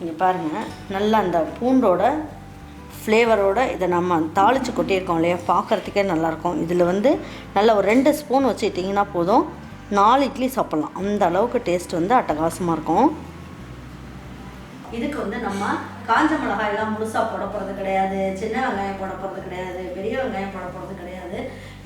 இங்கே பாருங்கள் நல்லா அந்த பூண்டோட ஃப்ளேவரோட இதை நம்ம தாளித்து கொட்டியிருக்கோம் இல்லையா? பார்க்குறதுக்கே நல்லாயிருக்கும். இதில் வந்து நல்ல ஒரு ரெண்டு ஸ்பூன் வச்சுக்கிட்டிங்கன்னா போதும். நாலு இட்லி சாப்பிட்லாம். அந்த அளவுக்கு டேஸ்ட் வந்து அட்டகாசமாக இருக்கும். இதுக்கு வந்து நம்ம காஞ்ச மிளகாய் எல்லாம் முழுசாக போட போகிறது கிடையாது. சின்ன வெங்காயம் போட போகிறது கிடையாது. பெரிய வெங்காயம் போட போகிறது கிடையாது.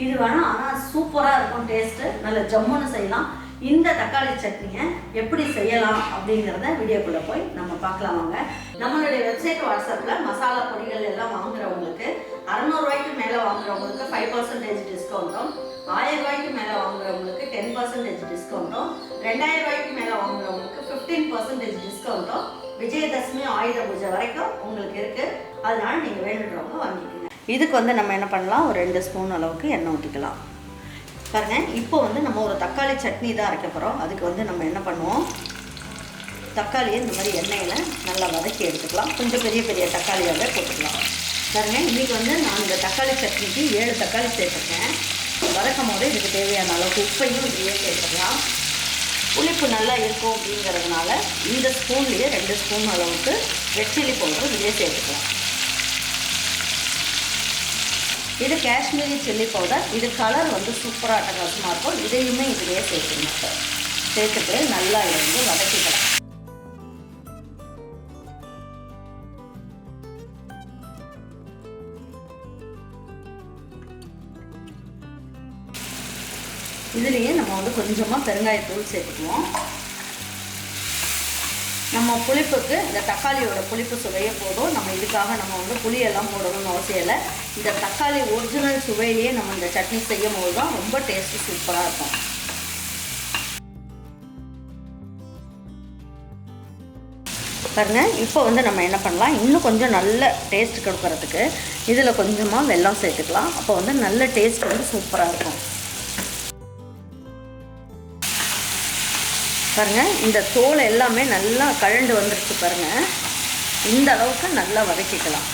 இது வேணால் ஆனால் சூப்பராக இருக்கும். டேஸ்ட்டு நல்ல ஜம்முன்னு செய்யலாம். இந்த தக்காளி சட்னியை எப்படி செய்யலாம் அப்படிங்கிறத வீடியோக்குள்ளே போய் நம்ம பார்க்கலாம் வாங்க. நம்மளுடைய வெப்சைட் வாட்ஸ்அப்பில் மசாலா பொடிகள் எல்லாம் வாங்குறவங்களுக்கு அறநூறுவாய்க்கு மேலே வாங்குறவங்களுக்கு ஃபைவ் பர்சன்டேஜ் டிஸ்கவுண்ட்டும் ஆயிரம் ரூபாய்க்கு மேலே வாங்குறவங்களுக்கு டென் பர்சன்டேஜ் டிஸ்கவுண்ட்டும் ரெண்டாயிரம் ரூபாய்க்கு மேலே வாங்குறவங்களுக்கு ஃபிஃப்டீன் பர்சன்டேஜ் டிஸ்கவுண்ட்டும் விஜயதசமி ஆயுத பூஜை வரைக்கும் உங்களுக்கு இருக்குது அதனால் நீங்கள் வேணுன்றவங்க வாங்கிக்கோங்க. இதுக்கு வந்து நம்ம என்ன பண்ணலாம்? ஒரு ரெண்டு ஸ்பூன் அளவுக்கு எண்ணெய் ஊற்றிக்கலாம் பாருங்கள் இப்போ வந்து நம்ம ஒரு தக்காளி சட்னி தான் அரைக்க போகிறோம் அதுக்கு வந்து நம்ம என்ன பண்ணுவோம்? தக்காளியை இந்த மாதிரி எண்ணெயில் நல்லா வதக்கி எடுத்துக்கலாம். கொஞ்சம் பெரிய பெரிய தக்காளியாகவே போட்டுக்கலாம். பாருங்க இன்றைக்கி வந்து நான் இந்த தக்காளி சட்னிக்கு ஏழு தக்காளி சேர்த்துருக்கேன். வதக்கும் போது இதுக்கு தேவையான அளவுக்கு உப்பையும் இதையே சேர்த்துக்கலாம். புளிப்பு நல்லா இருக்கும் அப்படிங்கிறதுனால இந்த ஸ்பூன்லேயே ரெண்டு ஸ்பூன் அளவுக்கு ரெட் சில்லி பவுடர் இதையே சேர்த்துக்கலாம். இது காஷ்மீரி சில்லி பவுடர் இது கலர் வந்து சூப்பராக அட்டகாசமாக இருக்கும். இதையுமே இதுலேயே சேர்த்துக்கணும். சேர்த்துட்டு நல்லா இதை வந்து வதக்கிக்கலாம். இதுலேயே நம்ம வந்து கொஞ்சமாக பெருங்காயத்தூள் சேர்த்துக்குவோம். நம்ம புளிப்புக்கு இந்த தக்காளியோட புளிப்பு சுவையே போதும். நம்ம இதுக்காக நம்ம வந்து புளியெல்லாம் போடணும்னு அவசியம் இல்லை. இந்த தக்காளி ஒரிஜினல் சுவையிலேயே நம்ம இந்த சட்னி செய்யும் போது தான் ரொம்ப டேஸ்ட்டு சூப்பராக இருக்கும். பாருங்க இப்போ வந்து நம்ம என்ன பண்ணலாம்? இன்னும் கொஞ்சம் நல்ல டேஸ்ட் கொடுக்கறதுக்கு இதில் கொஞ்சமாக வெல்லம் சேர்த்துக்கலாம். அப்போ வந்து நல்ல டேஸ்ட் வந்து சூப்பராக இருக்கும். பாருங்கள் இந்த தோல் எல்லாமே நல்லா கழண்டு வந்துருச்சு பாருங்கள் இந்த அளவுக்கு நல்லா வதக்கிக்கலாம்.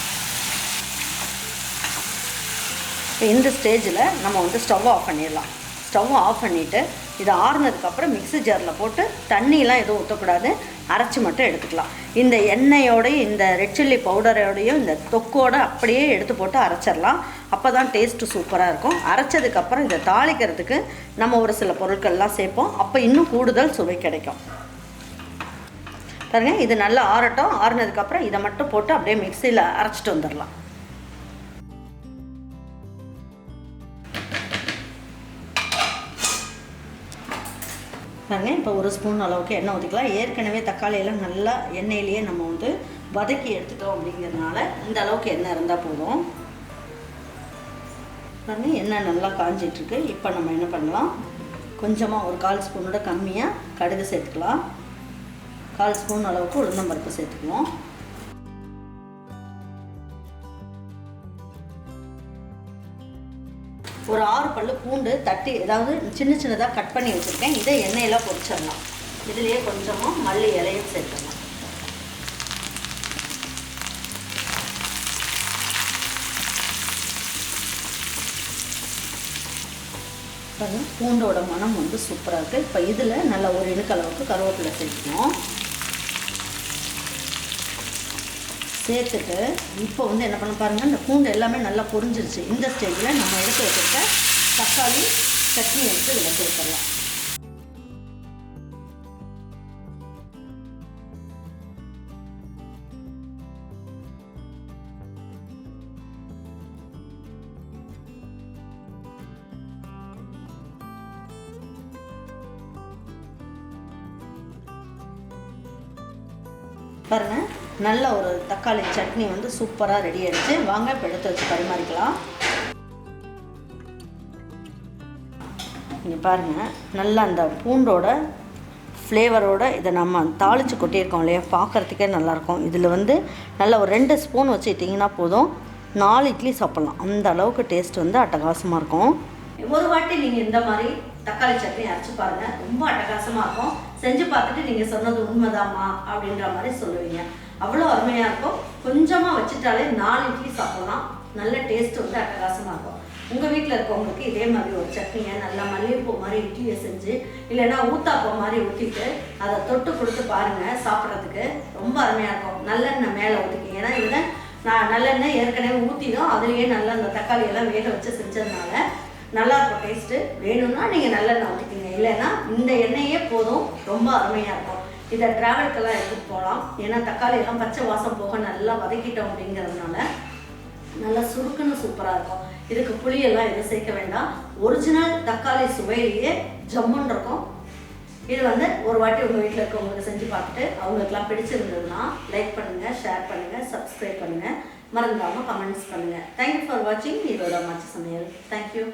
இப்போ இந்த ஸ்டேஜில் நம்ம வந்து ஸ்டவ் ஆஃப் பண்ணிடலாம். ஸ்டவ் ஆஃப் பண்ணிவிட்டு இதை ஆறுனதுக்கப்புறம் மிக்ஸி ஜாரில் போட்டு தண்ணியெலாம் எதுவும் ஊற்றக்கூடாது அரைச்சி மட்டும் எடுத்துக்கலாம். இந்த எண்ணெயோடையும் இந்த ரெட் சில்லி பவுடரோடையும் இந்த தொக்கோட அப்படியே எடுத்து போட்டு அரைச்சிடலாம். அப்போ தான் டேஸ்ட்டு சூப்பராக இருக்கும். அரைச்சதுக்கப்புறம் இதை தாளிக்கிறதுக்கு நம்ம ஒரு சில பொருட்கள்லாம் சேர்ப்போம். அப்போ இன்னும் கூடுதல் சுவை கிடைக்கும். பாருங்க இது நல்லா ஆறட்டும். ஆறுனதுக்கப்புறம் இதை மட்டும் போட்டு அப்படியே மிக்சியில் அரைச்சிட்டு வந்துடலாம். பாருங்க இப்போ ஒரு ஸ்பூன் அளவுக்கு எண்ணெய் ஊற்றிக்கலாம் ஏற்கனவே தக்காளியெல்லாம் நல்லா எண்ணெயிலேயே நம்ம வந்து வதக்கி எடுத்துட்டோம் அப்படிங்கிறதுனால இந்த அளவுக்கு எண்ணெய் இருந்தால் போதும். பாருங்க எண்ணெய் நல்லா காஞ்சிட்ருக்கு. இப்போ நம்ம என்ன பண்ணலாம்? கொஞ்சமாக ஒரு கால் ஸ்பூனோட கம்மியாக கடுகு சேர்த்துக்கலாம். கால் ஸ்பூன் அளவுக்கு உளுந்தம்பருப்பு சேர்த்துக்குவோம். ஒரு ஆறு பல்லு பூண்டு தட்டி ஏதாவது சின்ன சின்னதாக கட் பண்ணி வச்சுருக்கேன். இதை எண்ணெயில் பொரிச்சிடலாம். இதுலேயே கொஞ்சமாக மல்லி இலையும் சேர்த்துடலாம். பாருங்க பூண்டோட மனம் வந்து சூப்பராக இருக்குது இப்போ இதில் நல்ல ஒரு இணுக்களவுக்கு கருவேப்பிலை சேர்க்கணும் சேர்த்துட்டு இப்போ வந்து என்ன பண்ண பாருங்கள் இந்த பூண்டு எல்லாமே நல்லா பொரிஞ்சிருச்சு. இந்த ஸ்டேஜில் நம்ம எடுத்து வச்சுருக்க தக்காளி சட்னி எடுத்து இதில் சேர்த்துடலாம் பாருங்க நல்ல ஒரு தக்காளி சட்னி வந்து சூப்பராக ரெடி ஆயிடுச்சு. வாங்க இப்போ எடுத்து வச்சு பரிமாறிக்கலாம். இங்கே பாருங்கள் நல்லா அந்த பூண்டோட ஃப்ளேவரோட இதை நம்ம தாளித்து கொட்டியிருக்கோம் இல்லையா? பார்க்குறதுக்கே நல்லாயிருக்கும். இதில் வந்து நல்ல ஒரு ரெண்டு ஸ்பூன் வச்சுக்கிட்டிங்கன்னா போதும். நாலு இட்லி சாப்பிட்லாம். அந்த அளவுக்கு டேஸ்ட் வந்து அட்டகாசமாக இருக்கும். ஒரு வாட்டி நீங்கள் இந்த மாதிரி தக்காளி சட்னி அரைச்சி பாருங்க. ரொம்ப அட்டகாசமாக இருக்கும். செஞ்சு பார்த்துட்டு நீங்கள் சொன்னது உண்மைதாம்மா அப்படின்ற மாதிரி சொல்லுவீங்க. அவ்வளோ அருமையாக இருக்கும். கொஞ்சமாக வச்சுட்டாலே நாலு இட்லி சாப்பிடலாம். நல்ல டேஸ்ட் வந்து அட்டகாசமாக இருக்கும். உங்கள் வீட்டில் இருக்கவங்களுக்கு இதே மாதிரி ஒரு சட்னியை நல்லா மல்லிகைப்பூ மாதிரி இட்லியை செஞ்சு இல்லைன்னா ஊத்தாப்பம் மாதிரி ஊற்றிட்டு அதை தொட்டு கொடுத்து பாருங்கள் சாப்பிட்றதுக்கு ரொம்ப அருமையாக இருக்கும். நல்லெண்ணெய் மேலே ஊற்றிக்கிங்க ஏன்னா இதில் நான் நல்லெண்ணெய் ஏற்கனவே ஊற்றினோம் அதுலேயே நல்லா அந்த தக்காளி எல்லாம் வேக வச்சு செஞ்சதுனால நல்லா இருக்கும் டேஸ்ட்டு வேணும்னா நீங்கள் நல்லெண்ணெய் ஊற்றிக்கிங்க இல்லைன்னா இந்த எண்ணெயே போதும். ரொம்ப அருமையாக இருக்கும். இதை ட்ராவலுக்கெல்லாம் எடுத்துகிட்டு போகலாம். ஏன்னா தக்காளி எல்லாம் பச்சை வாசம் போக நல்லா வதக்கிட்டோம் அப்படிங்கிறதுனால நல்லா சுருக்குன்னு சூப்பராக இருக்கும். இதுக்கு புளியெல்லாம் எதுவும் சேர்க்க வேண்டாம். ஒரிஜினல் தக்காளி சுவையிலேயே ஜம்முன்னு இருக்கும். இது வந்து ஒரு வாட்டி உங்கள் வீட்டில் இருக்கவங்களுக்கு செஞ்சு பார்த்துட்டு அவங்களுக்குலாம் பிடிச்சிருந்ததுன்னா லைக் பண்ணுங்கள் ஷேர் பண்ணுங்கள் சப்ஸ்கிரைப் பண்ணுங்கள் மறந்துடாமல் கமெண்ட்ஸ் பண்ணுங்கள் தேங்க்யூ ஃபார் வாட்சிங் இதோட மச்ச சமையல். தேங்க்யூ